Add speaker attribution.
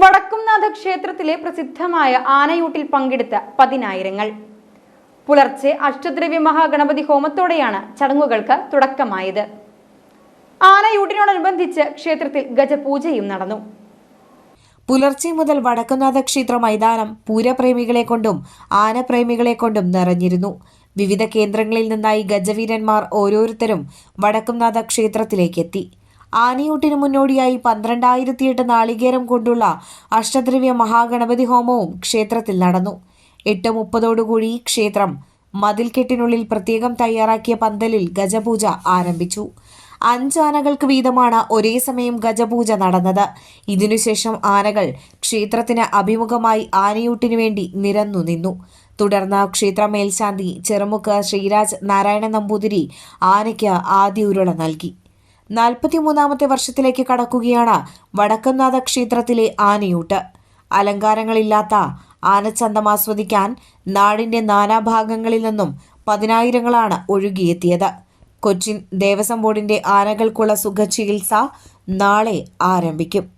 Speaker 1: വടക്കുംനാഥ ക്ഷേത്രത്തിലെ പ്രസിദ്ധമായ ആനയൂട്ടിൽ പങ്കെടുത്ത പതിനായിരങ്ങൾ. പുലർച്ചെ അഷ്ടദ്രവ്യ മഹാഗണപതി ഹോമത്തോടെയാണ് ചടങ്ങുകൾക്ക് തുടക്കമായത്. ആനയൂട്ടിനോടനുബന്ധിച്ച് ക്ഷേത്രത്തിൽ ഗജപൂജയും നടന്നു.
Speaker 2: പുലർച്ചെ മുതൽ വടക്കുനാഥ ക്ഷേത്ര മൈതാനം പൂരപ്രേമികളെ കൊണ്ടും ആനപ്രേമികളെ കൊണ്ടും നിറഞ്ഞിരുന്നു. വിവിധ കേന്ദ്രങ്ങളിൽ നിന്നായി ഗജവീരന്മാർ ഓരോരുത്തരും വടക്കുംനാഥ ക്ഷേത്രത്തിലേക്കെത്തി ആനയൂട്ടിന് മുന്നോടിയായി പന്ത്രണ്ടായിരത്തിയെട്ട് നാളികേരം കൊണ്ടുള്ള അഷ്ടദ്രവ്യ മഹാഗണപതി ഹോമവും ക്ഷേത്രത്തിൽ നടന്നു. എട്ട് മുപ്പതോടുകൂടി ക്ഷേത്രം മതിൽക്കെട്ടിനുള്ളിൽ പ്രത്യേകം തയ്യാറാക്കിയ പന്തലിൽ ഗജപൂജ ആരംഭിച്ചു. അഞ്ചാനകൾക്ക് വീതമാണ് ഒരേ സമയം ഗജപൂജ നടന്നത്. ഇതിനുശേഷം ആനകൾ ക്ഷേത്രത്തിന് അഭിമുഖമായി ആനയൂട്ടിനു വേണ്ടി നിരന്നു നിന്നു. തുടർന്ന് ക്ഷേത്ര മേൽശാന്തി ചെറുമുക്ക് ശ്രീരാജ് നാരായണ നമ്പൂതിരി ആനയ്ക്ക് ആദ്യ ഉരുള നൽകി. നാൽപ്പത്തിമൂന്നാമത്തെ വർഷത്തിലേക്ക് കടക്കുകയാണ് വടക്കനാഥ ക്ഷേത്രത്തിലെ ആനയൂട്ട്. അലങ്കാരങ്ങളില്ലാത്ത ആനച്ചന്തം ആസ്വദിക്കാൻ നാടിന്റെ നാനാഭാഗങ്ങളിൽ നിന്നും പതിനായിരങ്ങളാണ് ഒഴുകിയെത്തിയത്. കൊച്ചിൻ ദേവസ്വം ബോർഡിന്റെ ആനകൾക്കുള്ള സുഖ ചികിത്സ നാളെ ആരംഭിക്കും.